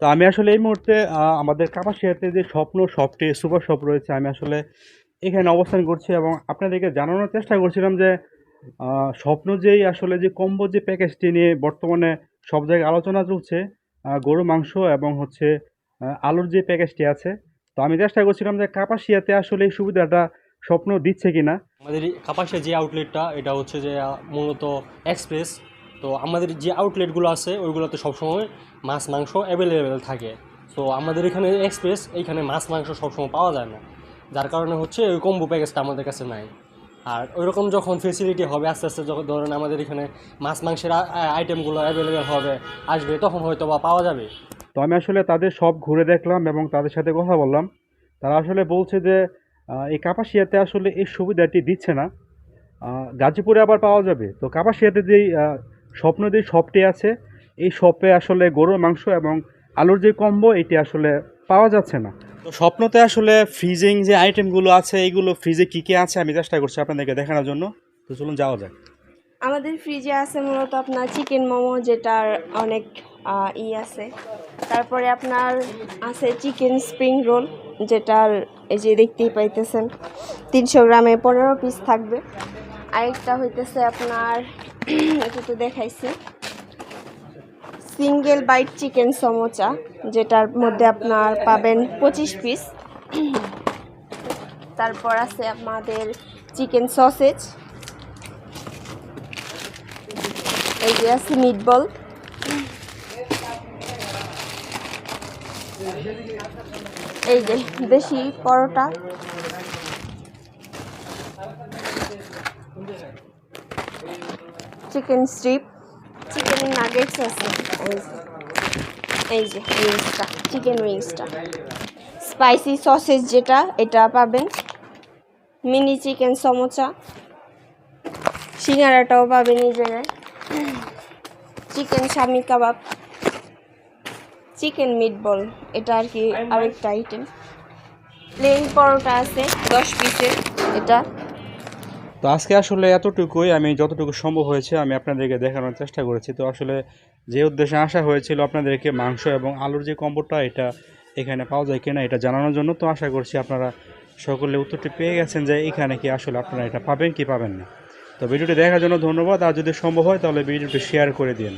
তো আমি আসলে এই মুহূর্তে আমাদের কাপাসিয়াতে যে স্বপ্ন শপটি সুপার শপ রয়েছে, আমি আসলে এখানে অবস্থান করছি এবং আপনাদেরকে জানানোর চেষ্টা করছিলাম যে স্বপ্ন যেই আসলে যে কম্বো যে প্যাকেজটি নিয়ে বর্তমানে সব জায়গায় আলোচনা চলছে গরু, মাংস এবং হচ্ছে আলুর যে প্যাকেজটি আছে, তো আমি চেষ্টা করছিলাম যে কাপাসিয়াতে আসলে এই সুবিধাটা স্বপ্ন দিচ্ছে কিনা। আমাদের এই কাপাসের যে আউটলেটটা এটা হচ্ছে যে মূলত এক্সপ্রেস তো আমাদের যে আউটলেটগুলো আছে, ওইগুলোতে সবসময় মাছ, মাংস অ্যাভেলেবেল থাকে। তো আমাদের এখানে এক্সপ্রেস এইখানে মাছ, মাংস সবসময় পাওয়া যায় না। যার কারণে হচ্ছে ওই কম্বো প্যাকেজটা আমাদের কাছে নাই। আর ওইরকম যখন ফেসিলিটি হবে, আস্তে আস্তে যখন ধরেন আমাদের এখানে মাছ, মাংসের আইটেমগুলো অ্যাভেলেবেল হবে, আসবে, তখন হয়তো বা পাওয়া যাবে। তো আমি আসলে তাদের সব ঘুরে দেখলাম এবং তাদের সাথে কথা বললাম। তারা আসলে বলছে যে এই কাপাসিয়াতে আসলে এই সুবিধাটি দিচ্ছে না। গাজীপুরে আবার পাওয়া যাবে। তো কাপাসিয়াতে যেই স্বপ্ন যে শপটি আছে। এই শপে আসলে গরুর মাংস এবং আলুর যে কম্বো এটি আসলে পাওয়া যাচ্ছে না। তো স্বপ্নতে আসলে ফ্রিজিং যে আইটেমগুলো আছে এইগুলো ফ্রিজে কী কী আছে আমি চেষ্টা করছি আপনাদেরকে দেখানোর জন্য। তো চলুন যাওয়া যাক। আমাদের ফ্রিজে আছে মূলত আপনার চিকেন মোমো যেটার অনেক ই আছে। তারপরে আপনার আছে চিকেন স্প্রিং রোল যেটার এই যে দেখতেই পাইতেছেন তিনশো গ্রামে পনেরো পিস থাকবে। আরেকটা হইতেছে আপনার এটা তো দেখাইছি। সিঙ্গেল বাইট চিকেন সমোচা, যেটার মধ্যে আপনার পাবেন পঁচিশ পিস। তারপর আছে আমাদের চিকেন সসেজ। এই যে আছে মিটবল। এই যে দেশি paratha. Chicken strip, chicken nuggets আছে। এই যে। উইংসটা চিকেন উইংসটা স্পাইসি সসেজ যেটা, এটা পাবেন। মিনি চিকেন সমোচা সিঙ্গারাটাও পাবেন এই জায়গায়। চিকেন স্বামী কাবাব চিকেন মিটবল এটা আর কি আরেকটা আইটেম প্লেন পরোটা আছে, দশ পিসের এটা তো আজকে আসলে এতটুকুই, আমি যতটুকু সম্ভব হয়েছে আমি আপনাদেরকে দেখানোর চেষ্টা করেছি। তো আসলে যে উদ্দেশ্যে আসা হয়েছিল আপনাদেরকে মাংস এবং আলুর যে কম্বোটা, এটা এখানে পাওয়া যায় কিনা এটা জানানোর জন্য, তো আশা করছি আপনারা সকলে উত্তরটি পেয়ে গেছেন যে এখানে কি আসলে আপনারা এটা পাবেন কি পাবেন না। তো ভিডিওটি দেখার জন্য ধন্যবাদ, আর যদি সম্ভব হয় তাহলে ভিডিওটি শেয়ার করে দিন।